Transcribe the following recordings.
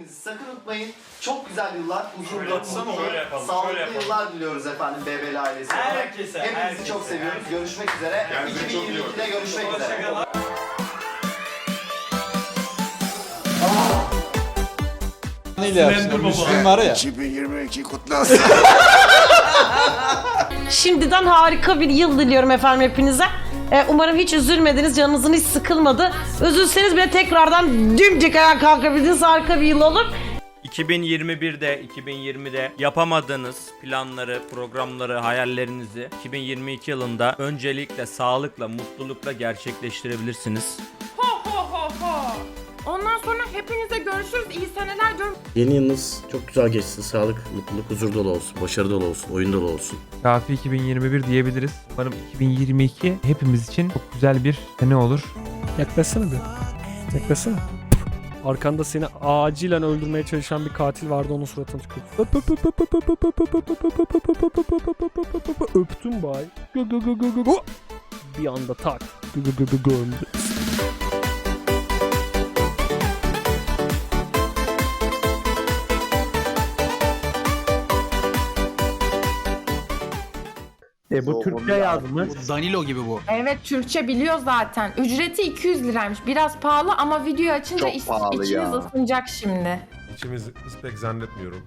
Hepinizi sakın unutmayın. Çok güzel yıllar, huzurlu, mutlu, yapalım, şöyle sağlıklı yapalım. yıllar diliyoruz efendim BBL ailesi. olarak. Herkese, Hepinizi herkese, çok seviyoruz. Görüşmek üzere. Kendinize çok iyi bakın. 2022'de görüşmek üzere. Hoşçakalın. Neyle yapsın? Müslüm var ya. 2022 kutlu olsun. Şimdiden harika bir yıl diliyorum efendim hepinize. Ee, umarım hiç üzülmediniz, canınızın hiç sıkılmadı. Üzülseniz bile tekrardan dümdük ayağa kalkabildiniz harika bir yıl olur. 2021'de, 2020'de yapamadığınız planları, programları, hayallerinizi 2022 yılında öncelikle sağlıkla, mutlulukla gerçekleştirebilirsiniz. Ondan sonra hepinize görüşürüz. İyi seneler diyorum. Yeni yılınız çok güzel geçsin. Sağlık, mutluluk, huzur dolu olsun. Başarı dolu olsun. Oyun dolu olsun. Kafi 2021 diyebiliriz. Umarım 2022 hepimiz için çok güzel bir sene olur. Yaklaşsana bir. Yaklaşsana. Arkanda seni acilen öldürmeye çalışan bir katil vardı onun suratına tükürdü. Öptüm bay. Bir anda tak. Gö gö gö gö gömdü. E bu Türkçe yazmış. Danilo gibi bu. Evet Türkçe biliyor zaten. Ücreti 200 liraymış. Biraz pahalı ama video açınca Çok is- pahalı içiniz ya. ısınacak şimdi. İçimiz pek zannetmiyorum.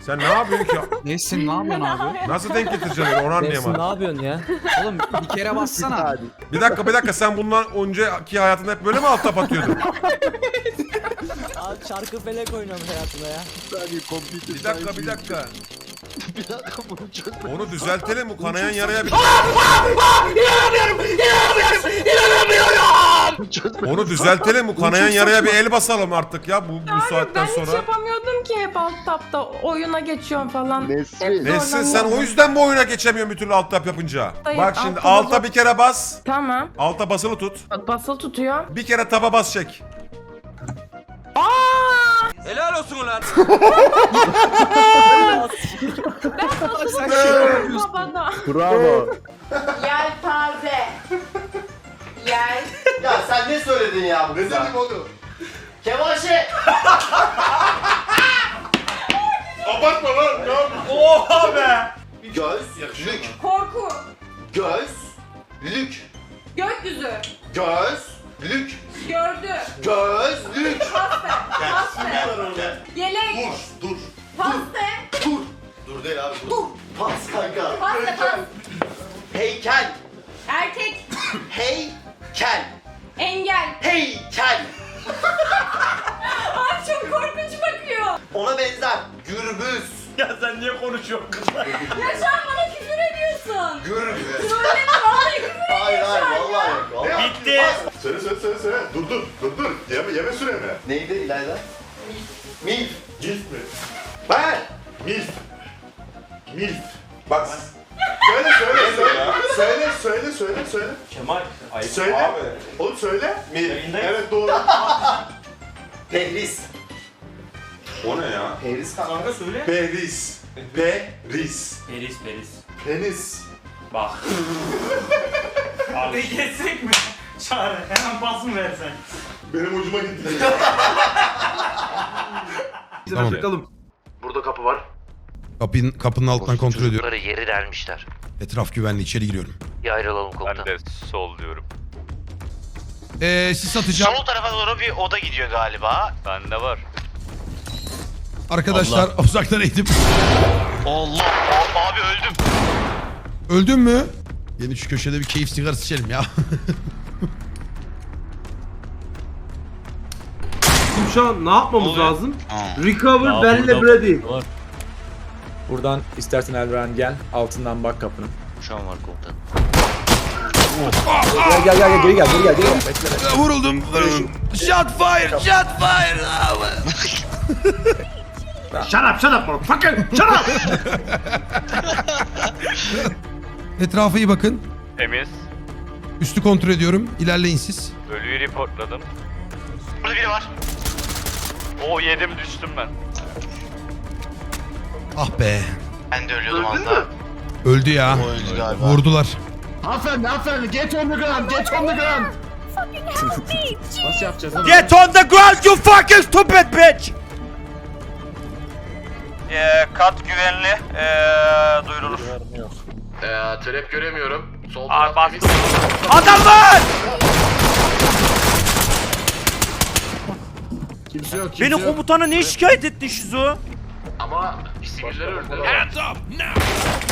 Sen ne yapıyorsun ki? Nesin ne yapıyorsun abi? Nasıl denk getireceksin onu anlayamadım. yapıyorsun ya? Oğlum bir kere bassana. Bir dakika bir dakika sen bundan önceki hayatında hep böyle mi alt tap atıyordun? Abi şarkı felek oynuyorum hayatına ya. Bir dakika bir dakika. Onu düzeltelim bu kanayan yaraya bir... Onu düzeltelim bu kanayan yaraya bir el basalım artık ya bu, bu Abi saatten ben hiç sonra. yapamıyordum ki hep alt tapta oyuna geçiyorum falan. Nesrin. Nesin sen o yüzden bu oyuna geçemiyorsun bir türlü alt tap yapınca. Hayır, Bak şimdi alta alta bir kere bas. Tamam. Alta basılı tut. Basılı tutuyor. Bir kere taba bas çek. Aa! Helal olsun ulan. Bravo. Yelpaze. Yel. Ya sen ne söyledin ya bu Ne kıza? dedim oğlum? Kevaşe! Abartma lan. Ne yapıyorsun? Oha be. Göz, lük, Korku. göz, lük, Gökyüzü. göz, lük, Gördü. göz, lük. Paste. Paste. Yelek. Dur, dur, Paste. dur. Dur değil abi dur. Dur. Pas kanka. Paste pas. Heykel, Erkek. heykel, Engel. heykel. Ay çok korkunç bakıyor. Ona benzer. Gürbüz, Ya sen niye konuşuyorsun kızla? Ya şu an bana küfür ediyorsun. gürbüz. Söyleme vallahi küfür Hayır ediyor hayır vallahi yok. Vallahi. Bitti. Söyle söyle söyle söyle. Dur dur dur dur. Yeme yeme süreme. Neydi İlayda? Milf. Milf mi? Ben. Milf. Milf. Bak. Söyle söyle söyle. Söyle söyle söyle söyle. Kemal. Ayıp Söyle. abi. Oğlum söyle. Yayındayız. Evet doğru. Pehriz. o ne ya? Pehriz kanka. Kanka söyle. Peris. Peris. Peris peris. Penis. Bak. Abi geçsek mi? Çağrı hemen pas mı versen? Benim ucuma gitti. Tamam. Burada kapı var. Kapının, kapının altından kontrol ediyorum. Çocukları yeri delmişler. Etraf güvenli içeri giriyorum. Bir ayrılalım komutan. sol diyorum. Ee, sis atacağım. Sol tarafa doğru bir oda gidiyor galiba. Bende var. Arkadaşlar uzaktan eğitim. Allah. Abi öldüm. Öldün mü? Yeni şu köşede bir keyif sigarası içelim ya. Şimdi şu an ne yapmamız lazım? Recover Benle Brady. Buradan istersen Elveren gel. Altından bak kapının. Şu an var komutan. Gel gel gel geri gel geri gel geri gel. Bekle. vuruldum, vuruldum. Shot fire, shot fire. Shut up shut up fucking shut up. Etrafa iyi bakın. Temiz. Üstü kontrol ediyorum. İlerleyin siz. Ölüyü reportladım. Burada biri var. O yedim düştüm ben. Ah be. Ben de ölüyordum az daha. Öldü ya. O öldü galiba. Vurdular. Hanımefendi hanımefendi get on the ground get on the ground. Nasıl yapacağız? Get on the ground you fucking stupid bitch! Ee, kat güvenli. Ee, duyurulur. Ee, trap göremiyorum. Sol Aa, temiz. Adam var! Kimse yok kimse Beni yok. komutana ne şikayet ettin Şizo? Ama siviller öldü.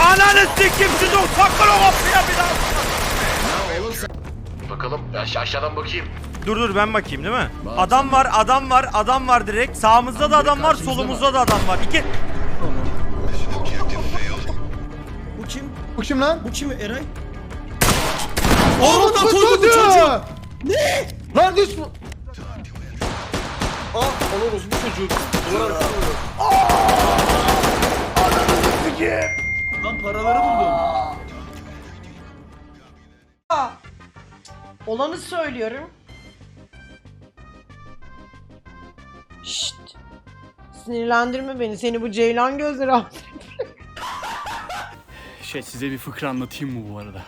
Ananı sikim Şizo! Sakın o kapıya bir daha! Bakalım aş- aşağıdan bakayım. Dur dur ben bakayım değil mi? Adam var, adam var, adam var direkt. Sağımızda da adam var, solumuzda da adam var. İki... Bu kim lan? Bu kim Eray? Orada koydu bu çocuğu. Ne? Lan düş bu. Olanı söylüyorum. Şşt. Sinirlendirme beni. Seni bu ceylan gözleri al. Şey size bir fıkra anlatayım mı bu arada?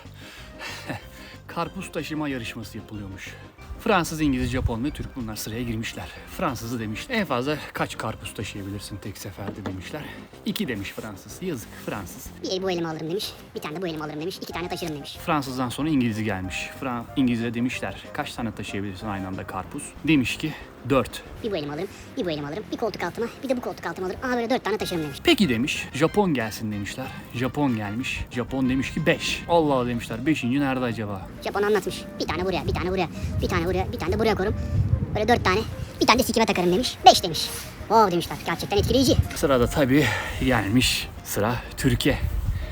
Karpuz taşıma yarışması yapılıyormuş. Fransız, İngiliz, Japon ve Türk bunlar sıraya girmişler. Fransızı demiş en fazla kaç karpuz taşıyabilirsin tek seferde demişler. İki demiş Fransız. Yazık Fransız. Bir el bu elimi alırım demiş. Bir tane de bu elimi alırım demiş. İki tane taşırım demiş. Fransızdan sonra İngiliz'i gelmiş. Fran İngiliz'e demişler kaç tane taşıyabilirsin aynı anda karpuz? Demiş ki dört. Bir bu elimi alırım. Bir bu elimi alırım. Bir koltuk altıma. Bir de bu koltuk altıma alırım. Aa böyle dört tane taşırım demiş. Peki demiş. Japon gelsin demişler. Japon gelmiş. Japon demiş ki 5. Allah Allah demişler. Beşinci nerede acaba? Japon anlatmış. Bir tane buraya, bir tane buraya, bir tane buraya, bir tane de buraya koyarım. Böyle dört tane. Bir tane de sikime takarım demiş. Beş demiş. Wow demişler. Gerçekten etkileyici. Sırada tabii gelmiş sıra Türkiye.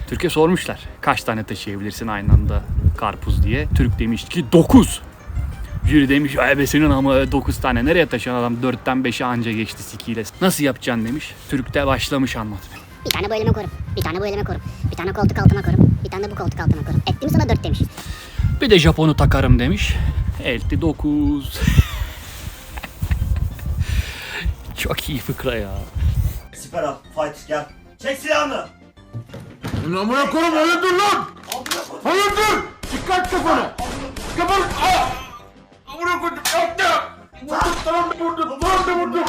Türkiye sormuşlar kaç tane taşıyabilirsin aynı anda karpuz diye. Türk demiş ki 9. Jüri demiş ay be senin ama 9 tane nereye taşıyan adam 4'ten 5'e anca geçti sikiyle. Nasıl yapacaksın demiş. Türk de başlamış anlatmaya. Bir tane bu elime koyarım. Bir tane bu elime koyarım. Bir tane koltuk altıma koyarım. Bir tane de bu koltuk altıma koyarım. Etti mi sana dört demiş. Bir de Japon'u takarım demiş. Elti 9. Çok iyi fıkra ya. Siper al, fight gel. Çek silahını! Amına koyayım hayırdır lan? Hayırdır? Dikkat kafana. Kafanı. Aa! Amına koydum yaptı. Vurdum tamam da vurdum. Tamam da vurdum.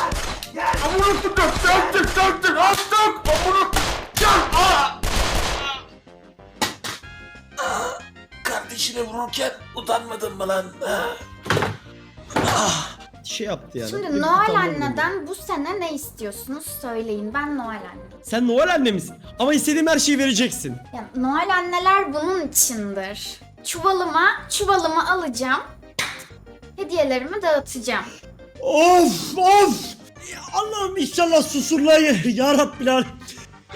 Amına koydum. Çarptık çarptık attık. Amına. Gel. Aa! Kardeşine vururken utanmadın mı lan? Şey yaptı yani. Şimdi Noel anneden bu sene ne istiyorsunuz söyleyin. Ben Noel anne. Sen Noel anne misin? Ama istediğim her şeyi vereceksin. Yani Noel anneler bunun içindir. Çuvalıma, çuvalımı alacağım. Hediyelerimi dağıtacağım. Of of! Allah'ım inşallah susurluğa ya Rabbil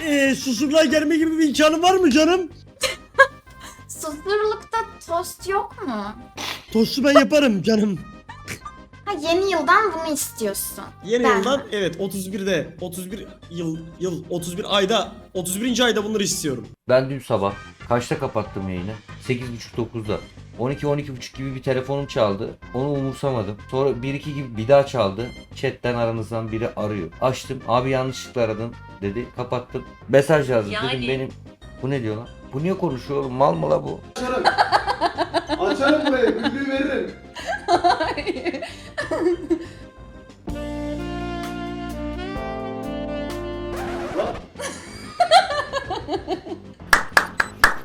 Ee, susurluğa gelme gibi bir imkanı var mı canım? Susurlukta tost yok mu? Tostu ben yaparım canım. Ha yeni yıldan bunu istiyorsun. Yeni Ben- yıldan evet 31'de 31 yıl yıl 31 ayda 31. ayda bunları istiyorum. Ben dün sabah kaçta kapattım yayını? 8.30-9'da. 12-12.30 gibi bir telefonum çaldı. Onu umursamadım. Sonra 1-2 gibi bir daha çaldı. Chatten aranızdan biri arıyor. Açtım. Abi yanlışlıkla aradın dedi. Kapattım. Mesaj yazdı. Dedim benim... Bu ne diyor lan? Bu niye konuşuyor oğlum? Mal mı la bu? Açarım burayı. Güldüğü veririm.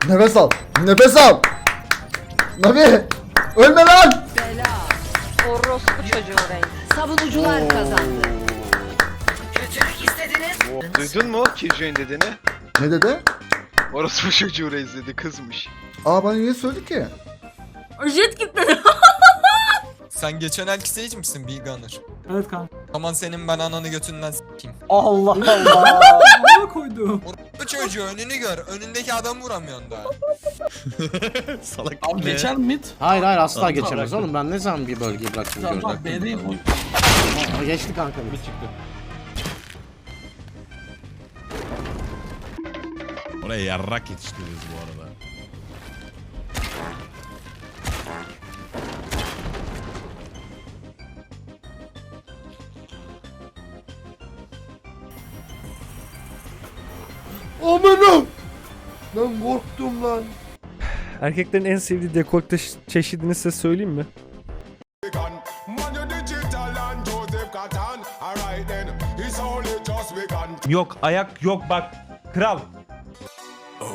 Nefes al. Nefes al. Nabi. Ölme lan. Savunucular kazandı. Duydun mu Killjoy'un dediğini? Ne dedi? Orospu çocuğu reis dedi kızmış. Aa bana niye söyledi ki? Jet gitmedi. Sen geçen elki Sage misin Big Gunner? Evet kanka. Aman senin ben ananı götünden s**eyim. Allah Allah. Ne koydum? Bu çocuğu önünü gör. Önündeki adam vuramıyorsun daha. Salak. Abi geçer mi? Hayır hayır asla geçemez oğlum ben ne zaman bir bölgeyi bıraktım gördüm. Geçti kanka bir çıktı. Oraya yarrak yetiştiririz bu arada. Amanım. Lan korktum lan. Erkeklerin en sevdiği dekolte çeşidini size söyleyeyim mi? Man, you digital and Joseph Cotton. Alright then. Yok ayak yok bak. Kral. Oh,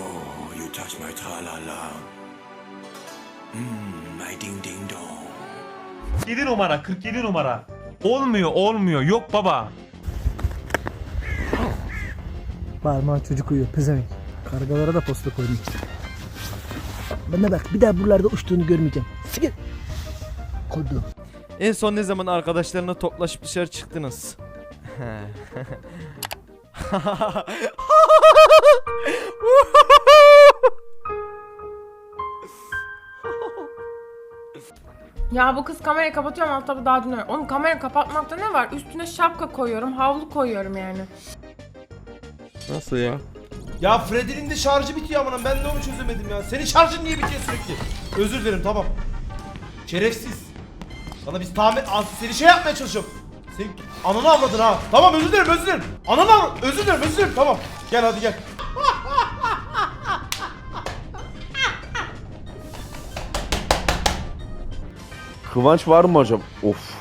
47 numara 47 numara. Olmuyor olmuyor yok baba. Bağırma çocuk uyuyor pezevenk. Kargalara da posta koydum. Bana bak bir daha buralarda uçtuğunu görmeyeceğim. Sikir. Kodu. En son ne zaman arkadaşlarına toplaşıp dışarı çıktınız? Ya bu kız kamerayı kapatıyorum alt daha dinliyorum. Oğlum kamera kapatmakta ne var? Üstüne şapka koyuyorum, havlu koyuyorum yani. Nasıl ya? Ya Freddy'nin de şarjı bitiyor amına ben de onu çözemedim ya. Senin şarjın niye bitiyor sürekli? Özür dilerim tamam. Şerefsiz. Sana biz tamir Aa, seni şey yapmaya çalışıyorum. Sen ananı avradın ha. Tamam özür dilerim özür dilerim. Ananı avradın. Özür dilerim özür dilerim tamam. Gel hadi gel. Kıvanç var mı hocam? Of.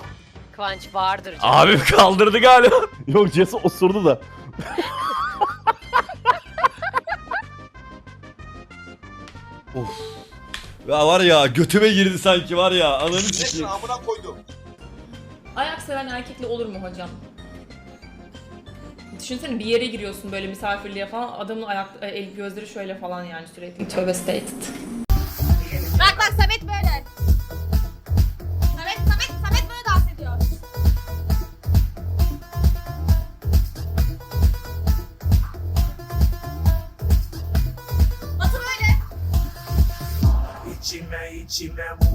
Kıvanç vardır. Abim kaldırdı galiba. Yok Jesse osurdu da. Ya var ya götüme girdi sanki var ya. Ananı sikeyim. Ayak seven erkekle olur mu hocam? Düşünsene bir yere giriyorsun böyle misafirliğe falan adamın ayak el gözleri şöyle falan yani sürekli tövbe stated.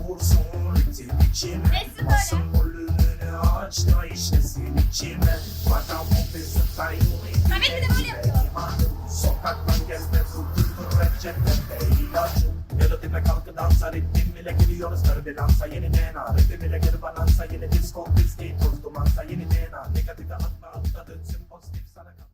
Vursun ritim içime böyle. volümünü aç da işlesin içime Vatan bu bizim sayılır Samet bir de böyle yapıyor. Sokaktan gezme fırtın reçete ilacım dinle kalkı dansa ritmim ile giriyoruz türbülansa Yeni DNA ritim ile geri balansa Yeni disco, viski, toz dumansa Yeni DNA negatife atma atla dönsün pozitif sana kal